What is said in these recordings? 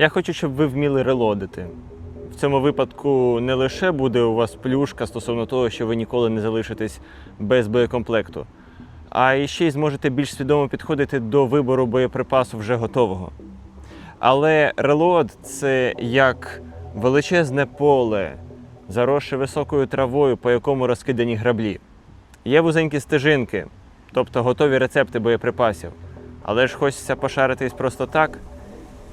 Я хочу, щоб ви вміли релодити. В цьому випадку не лише буде у вас плюшка стосовно того, що ви ніколи не залишитесь без боєкомплекту, а і ще й зможете більш свідомо підходити до вибору боєприпасу вже готового. Але релод це як величезне поле, заросше високою травою, по якому розкидані граблі. Є вузенькі стежинки, тобто готові рецепти боєприпасів. Але ж хочеться пошаритись просто так.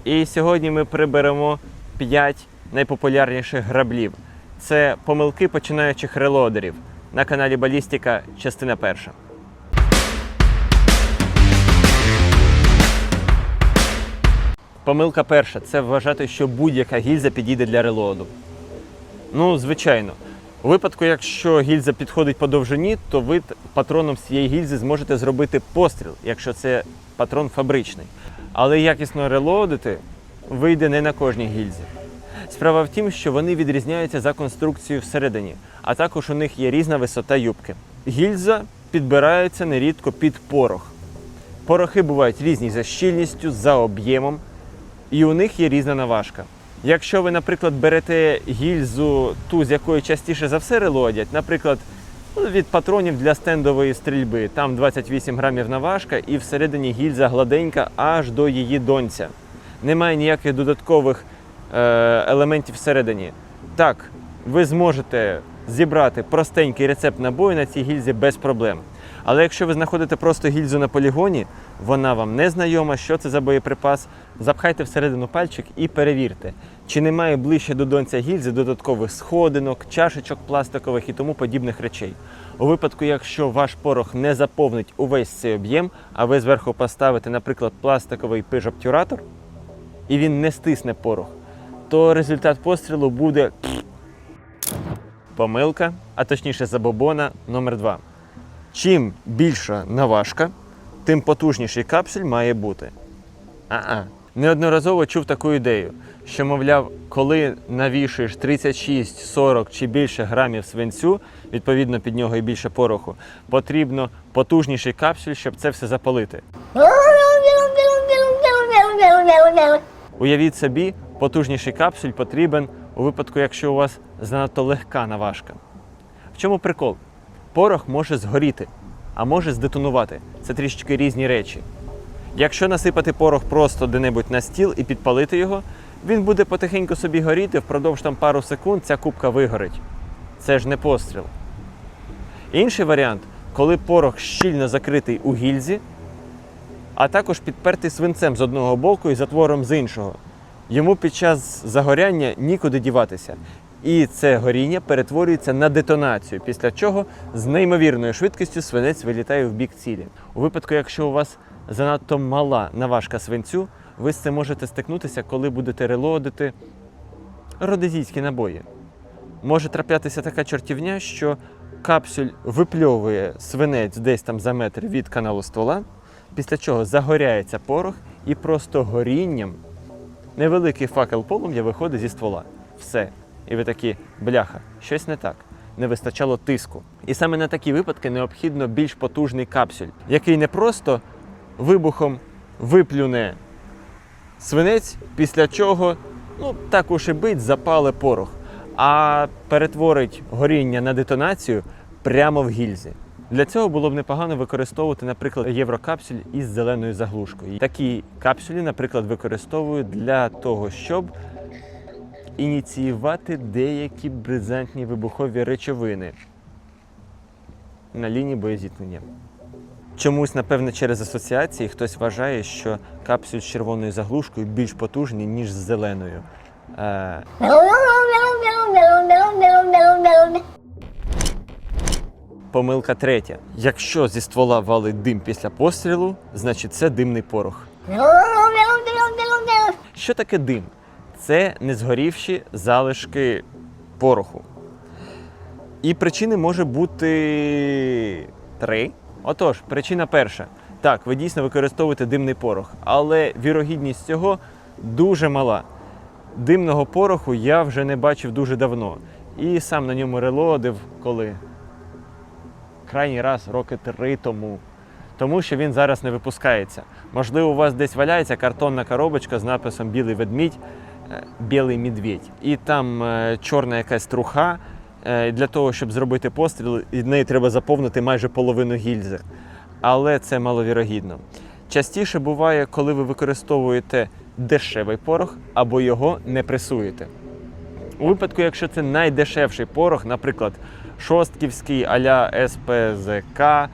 І сьогодні ми приберемо 5 найпопулярніших граблів. Це помилки починаючих релодерів на каналі Балістика, частина перша. Помилка перша це вважати, що будь-яка гільза підійде для релоду. Ну, звичайно. У випадку, якщо гільза підходить по довжині, то ви патроном з цієї гільзи зможете зробити постріл, якщо це патрон фабричний. Але якісно релодити вийде не на кожній гільзі. Справа в тім, що вони відрізняються за конструкцією всередині, а також у них є різна висота юбки. Гільза підбирається нерідко під порох. Порохи бувають різні за щільністю, за об'ємом, і у них є різна наважка. Якщо ви, наприклад, берете гільзу, ту, з якої частіше за все релодять, наприклад, від патронів для стендової стрільби, там 28 грамів наважка, і всередині гільза гладенька аж до її донця. Немає ніяких додаткових е, елементів всередині. Так, ви зможете зібрати простенький рецепт набою на цій гільзі без проблем. Але якщо ви знаходите просто гільзу на полігоні, вона вам не знайома, що це за боєприпас, запхайте всередину пальчик і перевірте, чи немає ближче до донця гільзи додаткових сходинок, чашечок пластикових і тому подібних речей. У випадку, якщо ваш порох не заповнить увесь цей об'єм, а ви зверху поставите, наприклад, пластиковий пиж-обтюратор, і він не стисне порох, то результат пострілу буде помилка, а точніше забобона номер 2 Чим більша наважка, тим потужніший капсуль має бути. А-а. Неодноразово чув таку ідею, що, мовляв, коли навішуєш 36, 40 чи більше грамів свинцю, відповідно під нього і більше пороху, потрібно потужніший капсуль, щоб це все запалити. Уявіть собі, потужніший капсуль потрібен у випадку, якщо у вас занадто легка наважка. В чому прикол? Порох може згоріти, а може здетонувати. Це трішечки різні речі. Якщо насипати порох просто де-небудь на стіл і підпалити його, він буде потихеньку собі горіти, впродовж там пару секунд ця кубка вигорить. Це ж не постріл. Інший варіант, коли порох щільно закритий у гільзі, а також підпертий свинцем з одного боку і затвором з іншого. Йому під час загоряння нікуди діватися. І це горіння перетворюється на детонацію, після чого з неймовірною швидкістю свинець вилітає в бік цілі. У випадку, якщо у вас занадто мала наважка свинцю, ви з цим можете стикнутися, коли будете релодити родезійські набої. Може траплятися така чортівня, що капсюль випльовує свинець десь там за метр від каналу ствола, після чого загоряється порох і просто горінням невеликий факел полум'я виходить зі ствола. Все. І ви такі, бляха, щось не так. Не вистачало тиску. І саме на такі випадки необхідно більш потужний капсюль, який не просто вибухом виплюне свинець, після чого, ну так уж і бить, запале порох, а перетворить горіння на детонацію прямо в гільзі. Для цього було б непогано використовувати, наприклад, єврокапсюль із зеленою заглушкою. Такі капсулі, наприклад, використовують для того, щоб ініціювати деякі бризантні вибухові речовини на лінії боєзіткнення. Чомусь, напевне, через асоціації хтось вважає, що капсуль з червоною заглушкою більш потужний, ніж з зеленою. Е, помилка третя. Якщо зі ствола валить дим після пострілу, значить це димний порох. Що таке дим? Це незгорівші залишки пороху. І причини може бути три. Отож, причина перша. Так, ви дійсно використовуєте димний порох, але вірогідність цього дуже мала. Димного пороху я вже не бачив дуже давно. І сам на ньому релодив, коли крайній раз роки три тому. тому що він зараз не випускається. Можливо, у вас десь валяється картонна коробочка з написом Білий ведмідь, білий медведь. І там е, чорна якась труха. Е, Для того, щоб зробити постріл, і неї треба заповнити майже половину гільзи. Але це маловірогідно. Частіше буває, коли ви використовуєте дешевий порох або його не пресуєте. У випадку, якщо це найдешевший порох, наприклад, шостківський а-ля СПЗК,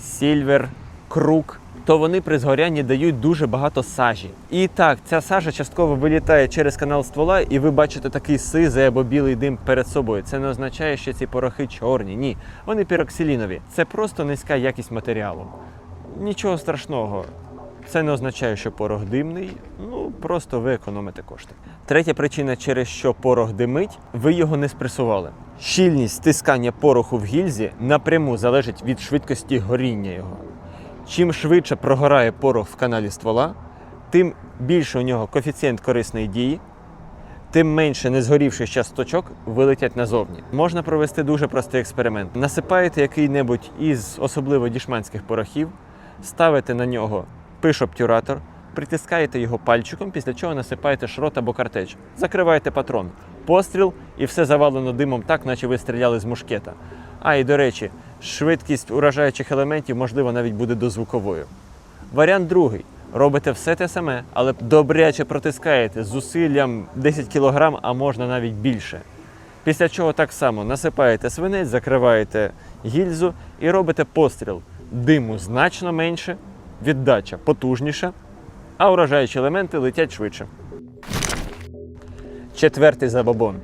Сільвер, Крук, то вони при згорянні дають дуже багато сажі. І так, ця сажа частково вилітає через канал ствола, і ви бачите такий сизий або білий дим перед собою. Це не означає, що ці порохи чорні. Ні, вони піроксилінові. Це просто низька якість матеріалу. Нічого страшного. Це не означає, що порох димний, ну просто ви економите кошти. Третя причина, через що порох димить, ви його не спресували. Щільність стискання пороху в гільзі напряму залежить від швидкості горіння його. Чим швидше прогорає порох в каналі ствола, тим більше у нього коефіцієнт корисної дії, тим менше незгорівших часточок вилетять назовні. Можна провести дуже простий експеримент. Насипаєте який-небудь із особливо дішманських порохів, ставите на нього пиш-обтюратор, притискаєте його пальчиком, після чого насипаєте шрот або картеч. Закриваєте патрон, постріл і все завалено димом так, наче ви стріляли з мушкета. А і до речі, швидкість уражаючих елементів, можливо, навіть буде дозвуковою. Варіант другий. Робите все те саме, але добряче протискаєте зусиллям 10 кг, а можна навіть більше. Після чого так само насипаєте свинець, закриваєте гільзу і робите постріл. Диму значно менше, віддача потужніша, а уражаючі елементи летять швидше. Четвертий забобон.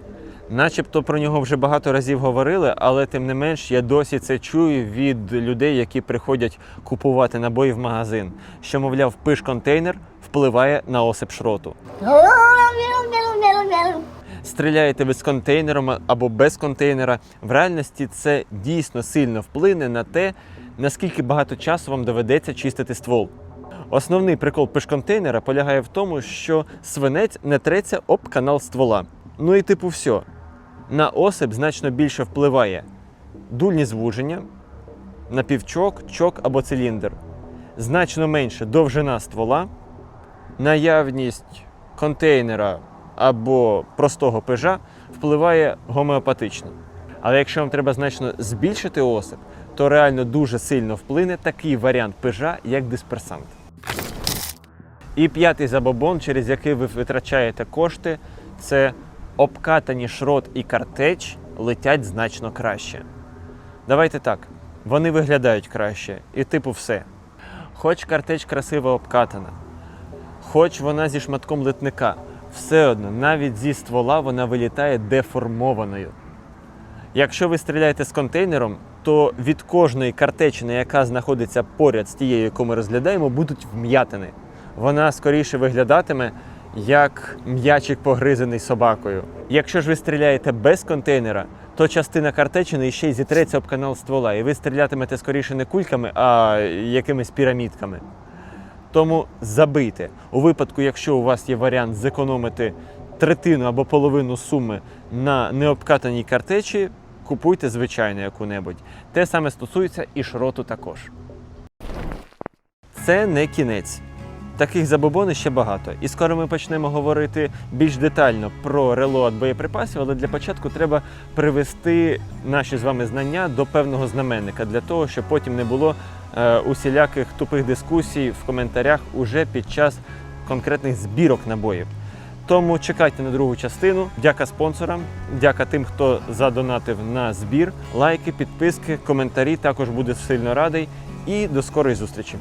Начебто про нього вже багато разів говорили, але тим не менш я досі це чую від людей, які приходять купувати набої в магазин, що, мовляв, пиш-контейнер впливає на осип шроту. Стріляєте ви з контейнером або без контейнера. В реальності це дійсно сильно вплине на те, наскільки багато часу вам доведеться чистити ствол. Основний прикол пиш-контейнера полягає в тому, що свинець не треться об канал ствола. Ну і типу все. На осип значно більше впливає дульні звуження, напівчок, чок або циліндр. Значно менше довжина ствола, наявність контейнера або простого пежа впливає гомеопатично. Але якщо вам треба значно збільшити осип, то реально дуже сильно вплине такий варіант пежа, як дисперсант. І п'ятий забобон, через який ви витрачаєте кошти, це обкатані шрот і картеч летять значно краще. Давайте так, вони виглядають краще, і типу все. Хоч картеч красиво обкатана, хоч вона зі шматком литника, все одно, навіть зі ствола вона вилітає деформованою. Якщо ви стріляєте з контейнером, то від кожної картечини, яка знаходиться поряд з тією, яку ми розглядаємо, будуть вм'ятини. Вона скоріше виглядатиме як м'ячик погризений собакою. Якщо ж ви стріляєте без контейнера, то частина картечини ще й зітреться об канал ствола, і ви стрілятимете скоріше не кульками, а якимись пірамідками. Тому забийте. У випадку, якщо у вас є варіант зекономити третину або половину суми на необкатаній картечі, купуйте звичайну яку-небудь. Те саме стосується і шроту також. Це не кінець. Таких забобонів ще багато. І скоро ми почнемо говорити більш детально про релоад боєприпасів, але для початку треба привести наші з вами знання до певного знаменника для того, щоб потім не було е, усіляких тупих дискусій в коментарях уже під час конкретних збірок набоїв. Тому чекайте на другу частину. Дяка спонсорам, дяка тим, хто задонатив на збір. Лайки, підписки, коментарі також буде сильно радий. І до скорої зустрічі.